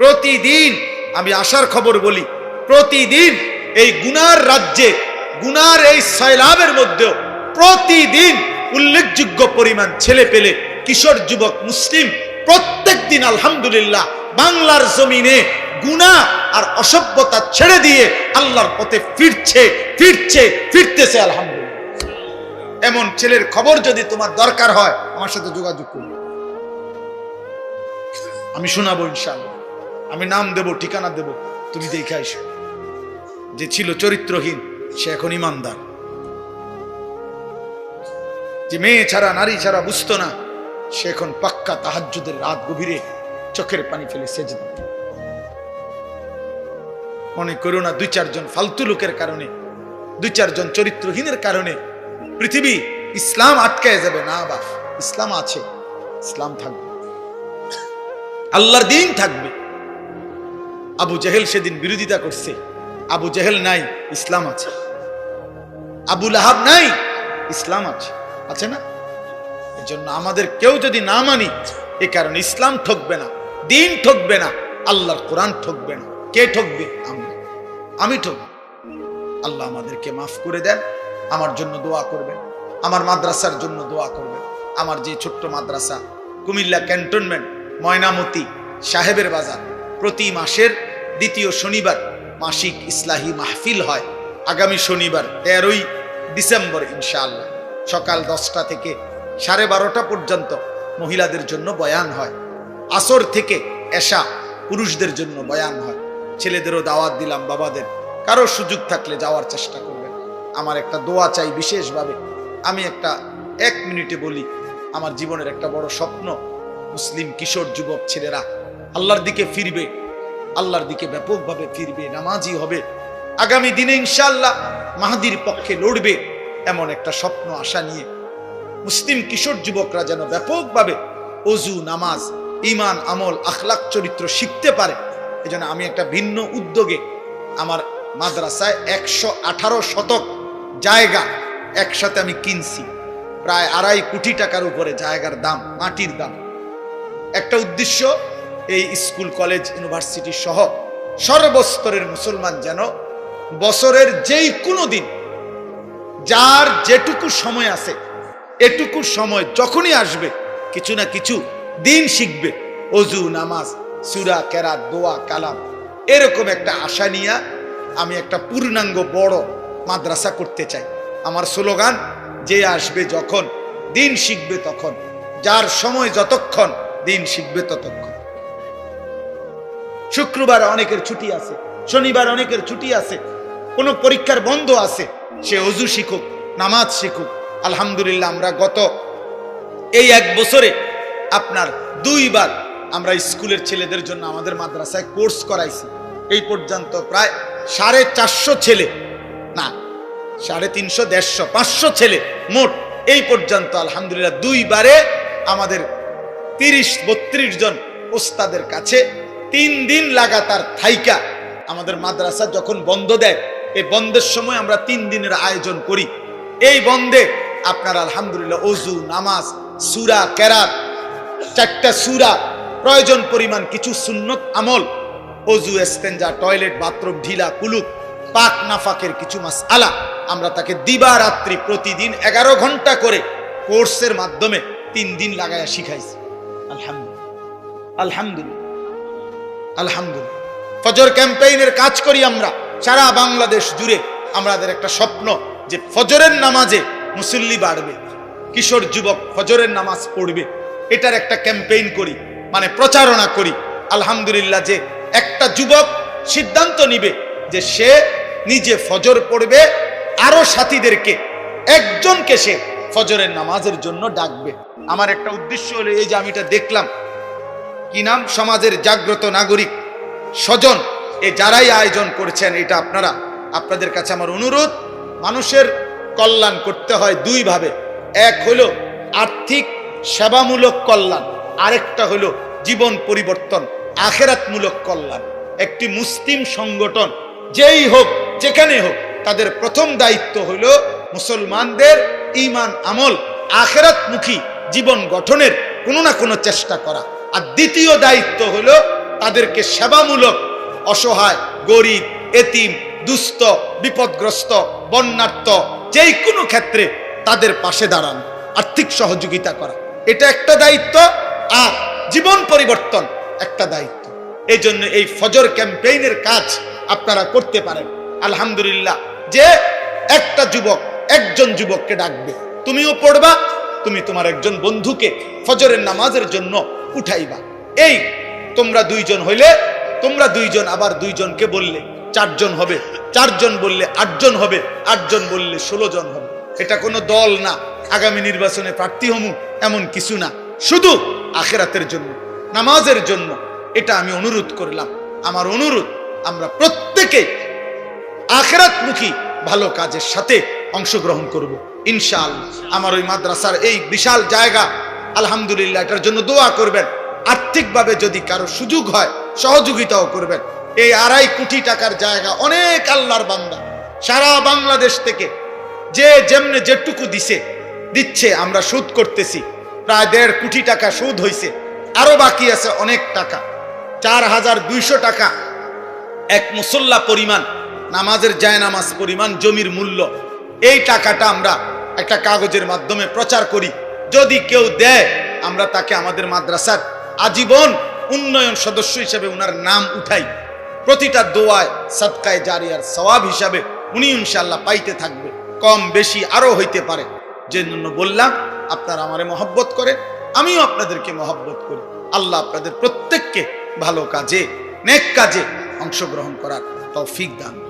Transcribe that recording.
প্রতিদিন, আমি আসার খবর বলি, প্রতিদিন এই গুনার রাজ্যে, গুনার এই সয়লাবের মধ্যেও প্রতিদিন উল্লেখযোগ্য পরিমাণ ছেলে পেলে কিশোর যুবক মুসলিম প্রত্যেক দিন আলহামদুলিল্লাহ বাংলার জমিনে গুনাহ আর অসভ্যতা ছেড়ে দিয়ে আল্লাহর পথে ফিরছে ফিরছে, ফিরতেছে আলহামদুলিল্লাহ। এমন ছেলের খবর যদি তোমার দরকার হয়, আমার সাথে যোগাযোগ করবে আমি শোনাবো ইনশাআল্লাহ। আমি নাম দেব, ঠিকানা দেব, তুমি দেখে আইসো। যে ছিল চরিত্রহীন, সে এখন ইমানদার। যে মেয়ে ছাড়া, নারী ছাড়া বুঝতো না, সে এখন পাক্কা তাহাজ্জুদের রাত গভীরে চোখের পানি ফেলে সেজে মনে করো না দুই চারজন ফালতু লোকের কারণে, দুই চারজন চরিত্রহীনের কারণে পৃথিবী ইসলাম আটকায় যাবে। না বাপ, ইসলাম আছে, ইসলাম থাকবে। আল্লাহর দিন থাকবে। আবু জেহেল সেদিন বিরোধিতা করছে। আবু জেহেল নাই, ইসলাম আছে। আবু লাহাব নাই, ইসলাম আছে। আছে না? এজন্য আমাদের কেউ যদি না মানি, এ কারণে ইসলাম ঠকবে না, দিন ঠকবে না, আল্লাহর কোরআন ঠকবে না। কে ঠকবে? আমরা। আমি ঠকব। আল্লাহ আমাদেরকে মাফ করে দেন, আমার জন্য দোয়া করবেন, আমার মাদ্রাসার জন্য দোয়া করবেন। আমার যে ছোট্ট মাদ্রাসা, কুমিল্লা ক্যান্টনমেন্ট ময়নামতি, সাহেবের বাজার। প্রতি মাসের দ্বিতীয় শনিবার মাসিক ইসলাহি মাহফিল হয়। আগামী শনিবার তেরোই ডিসেম্বর, ইনশাআল্লাহ। সকাল দশটা থেকে সাড়ে বারোটা পর্যন্ত মহিলাদের জন্য বয়ান হয়। আসর থেকে এশা পুরুষদের জন্য বয়ান হয়। ছেলেদেরও দাওয়াত দিলাম বাবাদের। কারও সুযোগ থাকলে যাওয়ার চেষ্টা করবেন। আমার একটা দোয়া চাই বিশেষভাবে। আমি একটা, এক মিনিটে বলি, আমার জীবনের একটা বড় স্বপ্ন মুসলিম কিশোর যুবক ছেলেরা আল্লাহর দিকে ফিরবে, আল্লাহর দিকে ব্যাপকভাবে ফিরবে, নামাজি হবে। আগামী দিনে ইনশাআল্লাহ মাহাদির পক্ষে লড়বে এমন একটা স্বপ্ন, আশা নিয়ে। মুসলিম কিশোর যুবকরা যেন ব্যাপকভাবে অজু নামাজ ইমান আমল আখলাক চরিত্র শিখতে পারে। এজন্য আমি একটা ভিন্ন উদ্যোগে আমার মাদ্রাসায় একশো আঠারো শতক জায়গা একসাথে আমি কিনছি। প্রায় আড়াই কোটি টাকার উপরে জায়গার দাম, মাটির দাম। একটা উদ্দেশ্য, এই স্কুল, কলেজ, ইউনিভার্সিটি সহ সর্বস্তরের মুসলমান যেন বছরের যেই কোনো দিন, যার যেটুকু সময় আছে, এটুকু সময় যখনই আসবে, কিছু না কিছু দিন শিখবে। অজু, নামাজ, সুরা, কেরাত, দোয়া, কালাম, এরকম একটা আশা নিয়ে আমি একটা পূর্ণাঙ্গ বড় মাদ্রাসা করতে চাই। আমার স্লোগান, যে আসবে যখন, দিন শিখবে তখন, যার সময় যতক্ষণ দিন শিখবে ততক্ষণ। শুক্রবার অনেকের ছুটি আছে, শনিবার অনেকের ছুটি আছে, কোনো পরীক্ষার বন্ধ আছে, সে অজু শিখুক, নামাজ শিখুক। আলহামদুলিল্লাহ, আমরা গত এই এক বছরে আপনার দুইবার আমরা স্কুলের ছেলেদের জন্য আমাদের মাদ্রাসায় কোর্স করাইছি। এই পর্যন্ত প্রায় সাড়ে চারশো ছেলে, না, সাড়ে তিনশো, দেড়শো, পাঁচশো ছেলে মোট। এই পর্যন্ত আলহামদুলিল্লাহ, দুইবারে আমাদের তিরিশ, বত্রিশ জন ওস্তাদের কাছে তিন দিন লাগাতার থাইকা আমাদের মাদ্রাসা যখন বন্ধ দেয়, এই বন্ধের সময় আমরা তিন দিনের আয়োজন করি। এই বন্ধে আপনার আলহামদুলিল্লাহ অজু, নামাজ, সুরা, কেরাত, চারটা সুরা, প্রয়োজন পরিমাণ কিছু সুন্নত আমল, অজু এস্তেঞ্জা টয়লেট, বাথরুম, ঢিলা কুলুক পাক নাফাকের কিছু মাস আলা আমরা তাকে দিবা রাত্রি প্রতিদিন এগারো ঘণ্টা করে কোর্সের মাধ্যমে তিন দিন লাগাইয়া শিখাইছি। আলহামদুলিল্লাহ। ফজর ক্যাম্পেইনের কাজ করি আমরা। সারা বাংলাদেশ জুড়ে আমাদের একটা স্বপ্ন যে ফজরের নামাজে মুসল্লি বাড়বে। কিশোর যুবক ফজরের নামাজ পড়বে। এটার একটা ক্যাম্পেইন করি মানে প্রচারণা করি। আলহামদুলিল্লাহ যে একটা যুবক সিদ্ধান্ত নিবে যে সে নিজে ফজর পড়বে। আরও সাথীদেরকে, একজনকে সে ফজরের নামাজের জন্য ডাকবে। আমার একটা উদ্দেশ্য হলো এই যে আমি এটা দেখলাম। কি নাম? সমাজের জাগ্রত নাগরিক, স্বজন। এ যারাই আয়োজন করেছেন, এটা আপনারা, আপনাদের কাছে আমার অনুরোধ, মানুষের কল্যাণ করতে হয় দুই ভাবে। এক হলো আর্থিক সেবামূলক কল্যাণ, আরেকটা হলো জীবন পরিবর্তন, আখেরাতমূলক কল্যাণ। একটি মুসলিম সংগঠন, যেই হোক, যেখানে হোক, তাদের প্রথম দায়িত্ব হলো মুসলমানদের ইমান আমল আখেরাতমুখী জীবন গঠনের কোনো না কোনো চেষ্টা করা। আর দ্বিতীয় দায়িত্ব হলো তাদেরকে সেবামূলক, অসহায়, গরিব, এতিম, দুস্থ, বিপদগ্রস্ত বন্যার্থ যেই কোনো ক্ষেত্রে তাদের পাশে দাঁড়ানো, আর্থিক সহযোগিতা করা। এটা একটা দায়িত্ব, আর জীবন পরিবর্তন একটা দায়িত্ব। এই জন্য এই ফজর ক্যাম্পেইনের কাজ আপনারা করতে পারেন। আলহামদুলিল্লাহ, যে একটা যুবক একজন যুবককে ডাকবে। তুমিও পড়বা, তুমি তোমার একজন বন্ধুকে ফজরের নামাজের জন্য উঠাইবা। এই, তোমরা দুইজন হইলে, তোমরা দুইজন, আবার দুইজনকে বললে চারজন হবে, চারজন বললে আটজন হবে, আটজন বললে ষোলো জন হবে। এটা কোনো দল না, আগামী নির্বাচনে প্রার্থী হমু, এমন কিছু না। শুধু আখেরাতের জন্য, নামাজের জন্য, এটা আমি অনুরোধ করলাম। আমার অনুরোধ, আমরা প্রত্যেকে আখেরাতমুখী ভালো কাজের সাথে অংশগ্রহণ করব। ইনশাআল্লাহ আমার ওই মাদ্রাসার এই বিশাল জায়গা, আলহামদুলিল্লাহ, এটার জন্য দোয়া করবেন। আর্থিকভাবে যদি কারও সুযোগ হয়, সহযোগিতাও করবেন। এই আড়াই কোটি টাকার জায়গা অনেক আল্লাহর বান্দা। সারা বাংলাদেশ থেকে যে যেমনে যেটুকু দিছে, দিচ্ছে, আমরা সুদ করতেছি। প্রায় দেড় কোটি টাকা সুদ হইছে। আরও বাকি আছে অনেক টাকা। চার হাজার দুইশো টাকা। এক মুসল্লা পরিমাণ, নামাজের জায়নামাজ পরিমাণ, জমির মূল্য। এই টাকাটা আমরা একটা কাগজের মাধ্যমে প্রচার করি। যদি কেউ দেয়, আমরা তাকে আমাদের মাদ্রাসার আজীবন উন্নয়ন সদস্য হিসেবে উনার নাম উঠাই। প্রতিটা দোয়ায় সৎকায় জারিয়ার সওয়াব হিসাবে উনি ইনশাল্লাহ পাইতে থাকবে। কম বেশি আরও হইতে পারে। যে জন্য বললাম, আপনারা আমারে মহব্বত করে আমিও আপনাদেরকে মহব্বত করি। আল্লাহ আপনাদের প্রত্যেককে ভালো কাজে, নেক কাজে অংশগ্রহণ করার তৌফিক দান